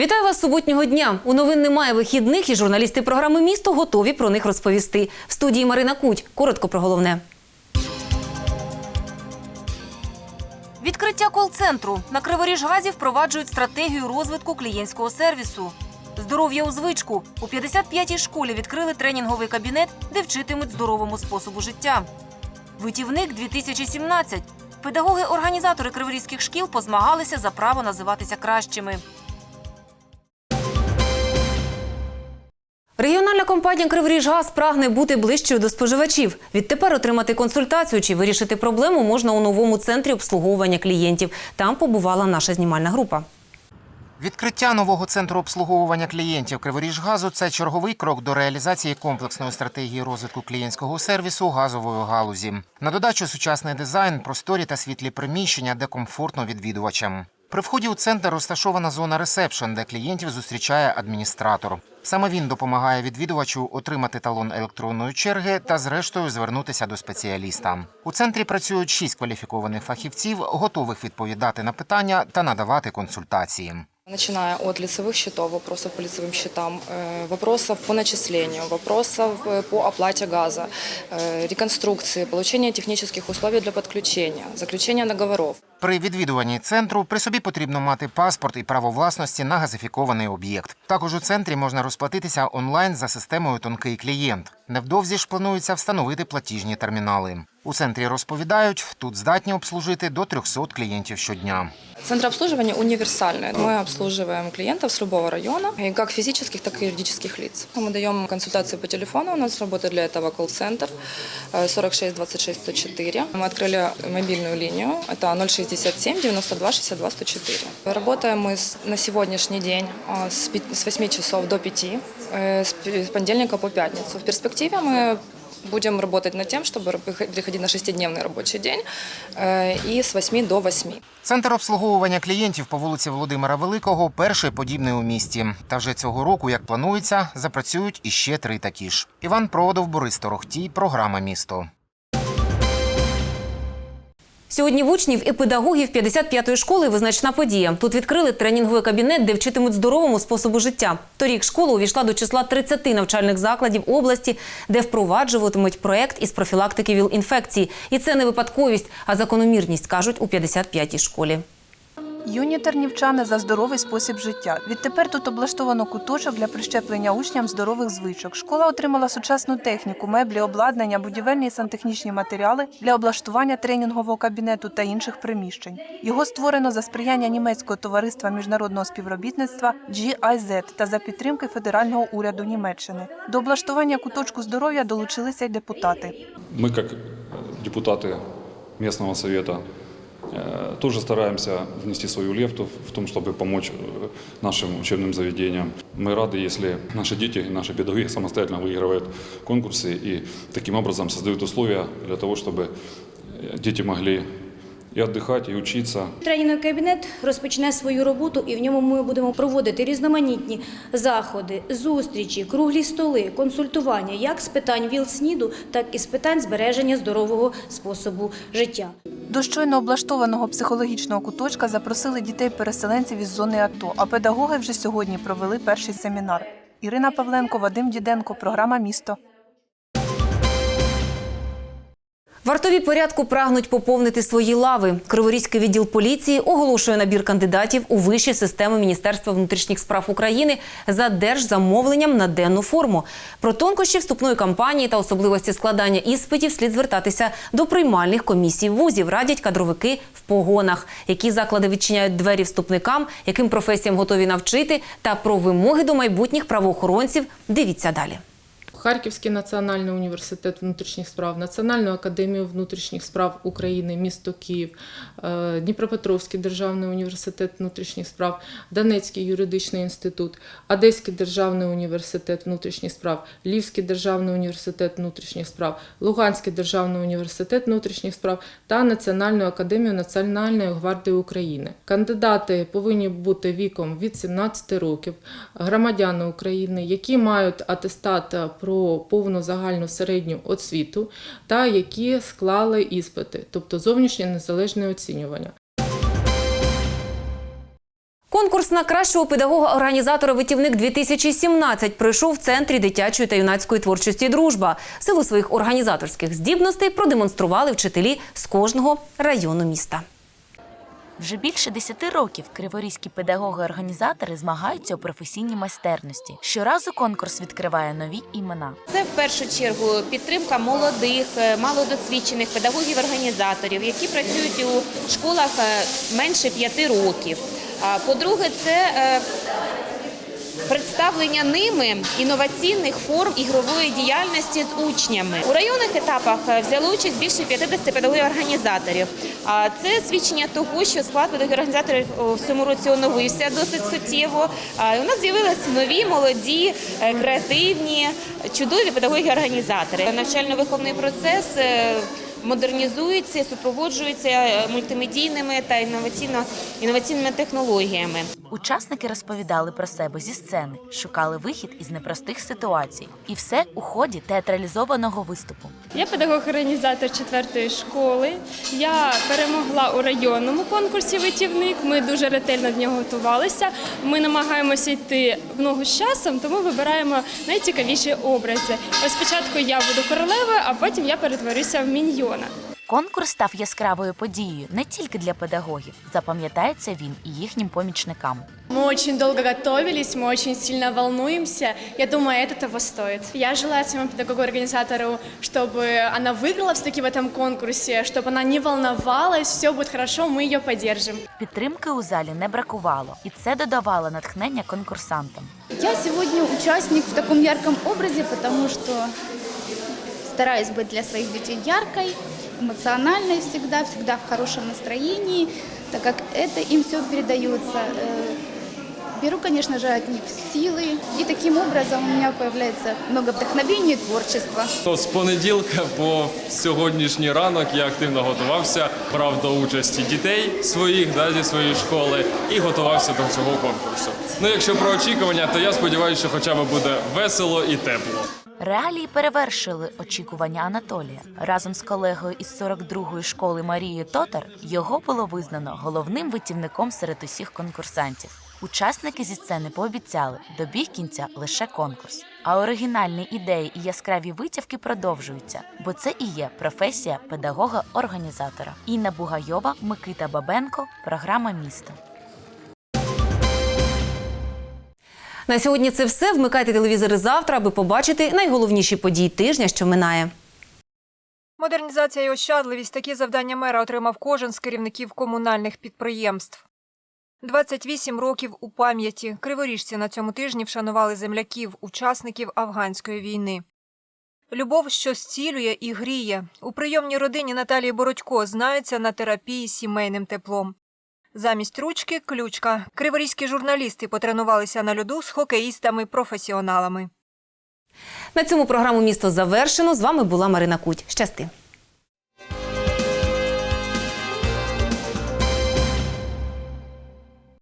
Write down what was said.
Вітаю вас суботнього дня. У новин немає вихідних, і журналісти програми Місто готові про них розповісти. В студії Марина Куть. Коротко про головне. Відкриття кол-центру. На Криворіжгазі впроваджують стратегію розвитку клієнтського сервісу. Здоров'я у звичку. У 55-й школі відкрили тренінговий кабінет, де вчитимуть здоровому способу життя. Витівник 2017. Педагоги-організатори криворізьких шкіл позмагалися за право називатися кращими. Регіональна компанія «Криворіжгаз» прагне бути ближчою до споживачів. Відтепер отримати консультацію чи вирішити проблему можна у новому центрі обслуговування клієнтів. Там побувала наша знімальна група. Відкриття нового центру обслуговування клієнтів Криворіжгазу це черговий крок до реалізації комплексної стратегії розвитку клієнтського сервісу газової галузі. На додачу сучасний дизайн, просторі та світлі приміщення, де комфортно відвідувачам. При вході у центр розташована зона ресепшн, де клієнтів зустрічає адміністратор. Саме він допомагає відвідувачу отримати талон електронної черги та, зрештою, звернутися до спеціаліста. У центрі працюють шість кваліфікованих фахівців, готових відповідати на питання та надавати консультації. Начиная от лицевых счетов, вопросов по лицевым счетам, э, вопросов по начислению, вопросов э, по оплате газа, э, реконструкции, получения технических условий для подключения, заключения договоров. При відвідуванні центру при собі потрібно мати паспорт і право власності на газифікований об'єкт. Також у центрі можна розплатитися онлайн за системою Тонкий клієнт. Невдовзі ж планується встановити платіжні термінали. У центрі розповідають, тут здатні обслужити до 300 клієнтів щодня. Центр обслуживания универсальный. Мы обслуживаем клиентов с любого района, и как физических, так и юридических лиц. Мы даем консультации по телефону, у нас работает для этого колл-центр э, 46 26 104. Мы открыли мобильную линию, это 067 92 62 104. Работаем мы с- на сегодняшний день э, с пяти- с 8 часов до 5, э, с п- с понедельника по пятницу. В перспективе мы будем работать над тем, чтобы приходить на шестидневный рабочий день э, и с 8 до 8. Центр обслуговування клієнтів по вулиці Володимира Великого перший подібний у місті. Та вже цього року, як планується, запрацюють іще три такі ж. Іван Проводов, Борис Торохтій, програма Місто. Сьогодні в учнів і педагогів 55-ї школи визначна подія. Тут відкрили тренінговий кабінет, де вчитимуть здоровому способу життя. Торік школа увійшла до числа 30 навчальних закладів області, де впроваджуватимуть проект із профілактики ВІЛ-інфекцій. І це не випадковість, а закономірність, кажуть у 55-й школі. Юні тернівчани за здоровий спосіб життя. Відтепер тут облаштовано куточок для прищеплення учням здорових звичок. Школа отримала сучасну техніку, меблі, обладнання, будівельні і сантехнічні матеріали для облаштування тренінгового кабінету та інших приміщень. Його створено за сприяння німецького товариства міжнародного співробітництва GIZ та за підтримки федерального уряду Німеччини. До облаштування куточку здоров'я долучилися й депутати. Мы, как депутаты местного совета, э, тоже стараемся внести свою лепту в том, чтобы помочь э, нашим учебным заведениям. Мы рады, если наши дети и наши педагоги самостоятельно выигрывают конкурсы и таким образом создают условия для того, чтобы э, дети могли и отдыхать, и учиться, Тренінговий кабінет розпочне свою роботу, і в ньому ми будемо проводити різноманітні заходи, зустрічі, круглі столи, консультування як з питань ВІЛ-СНІДу, так і з питань збереження здорового способу життя. До щойно облаштованого психологічного куточка запросили дітей-переселенців із зони АТО, а педагоги вже сьогодні провели перший семінар. Ірина Павленко, Вадим Діденко, програма Місто. Вартові порядку прагнуть поповнити свої лави. Криворізький відділ поліції оголошує набір кандидатів у вищі системи Міністерства внутрішніх справ України за держзамовленням на денну форму. Про тонкощі вступної кампанії та особливості складання іспитів слід звертатися до приймальних комісій вузів. Радять кадровики в погонах, які заклади відчиняють двері вступникам, яким професіям готові навчити, та про вимоги до майбутніх правоохоронців. Дивіться далі. Харківський національний університет внутрішніх справ, Національну академію внутрішніх справ України, місто Київ, е, Дніпропетровський державний університет внутрішніх справ, Донецький юридичний інститут, Одеський державний університет внутрішніх справ, Львівський державний університет внутрішніх справ, Луганський державний університет внутрішніх справ та Національну академію Національної гвардії України. Кандидати повинні бути віком від 17 років, громадяни України, які мають атестат про повну загальну середню освіту та які склали іспити, тобто зовнішнє незалежне оцінювання. Конкурс на кращого педагога-організатора витівник 2017 пройшов в центрі дитячої та юнацької творчості дружба. Силу своїх організаторських здібностей продемонстрували вчителі з кожного району міста. Вже більше десяти років криворізькі педагоги-організатори змагаються у професійній майстерності. Щоразу конкурс відкриває нові імена. Це в першу чергу підтримка молодих, е, малодосвідчених педагогів-організаторів, які працюють у школах е, менше п'яти років. По-друге, це е, представлення ними інноваційних форм ігрової діяльності з учнями. У районних етапах е, взяло участь більше 50 педагогів-організаторів. А Це свідчення того, що склад педагогів-організаторів о, в цьому році оновився досить суттєво. У нас з'явилися нові, молоді, е, креативні, чудові педагоги-організатори. Навчально-виховний процес е, модернізується, і супроводжується е, мультимедійними та інноваційно інноваційними технологіями. Учасники розповідали про себе зі сцени, шукали вихід із непростих ситуацій. І все у ході театралізованого виступу. Я педагог-організатор четвертої школи. Я перемогла у районному конкурсі витівник. Ми дуже ретельно до нього готувалися. Ми намагаємося йти в ногу з часом, тому вибираємо найцікавіші образи. Ось спочатку я буду королевою, а потім я перетворюся в міньйона. Конкурс став яскравою подією не тільки для педагогів, запам'ятається він і їхнім помічникам. Мы очень долго готовились, мы очень сильно волнуемся. Я думаю, это того стоит. Я желаю своему педагогу-организатору, чтобы она выиграла все-таки в этом конкурсе, чтобы она не волновалась, все будет хорошо, мы ее поддержим. Підтримки у залі не бракувало, і це додавало натхнення конкурсантам. Я сегодня участник в таком ярком образе, потому что стараюсь быть для своих детей яркой, эмоциональной всегда, всегда в хорошем настроении, так как это им все передается. Э, Беру, конечно же, от них силы, и таким образом у меня появляется много вдохновения и творчества. То з понеділка по сьогоднішній ранок я активно готувався, брав до участі дітей своїх да, зі своєї школи і готувався до цього конкурсу. Ну, якщо про очікування, то я сподіваюся, що хоча б буде весело і тепло. Реалії перевершили очікування Анатолія. Разом з колегою із 42-ї школи Марією Тотар його було визнано головним витівником серед усіх конкурсантів. Учасники зі сцени пообіцяли добіг кінця лише конкурс. А оригінальні ідеї і яскраві витівки продовжуються, бо це і є професія педагога-організатора. Інна Бугайова, Микита Бабенко, програма Місто. На сьогодні це все. Вмикайте телевізори завтра, аби побачити найголовніші події тижня, що минає. Модернізація і ощадливість такі завдання мера отримав кожен з керівників комунальних підприємств. 28 років у пам'яті криворіжці на цьому тижні вшанували земляків, учасників афганської війни. Любов, що зцілює і гріє. У прийомній родині Наталії Бородько знаються на терапії сімейним теплом. Замість ручки ключка. Криворізькі журналісти потренувалися на льоду з хокеїстами-професіоналами. На цьому програму місто завершено. З вами була Марина Куть. Щасти.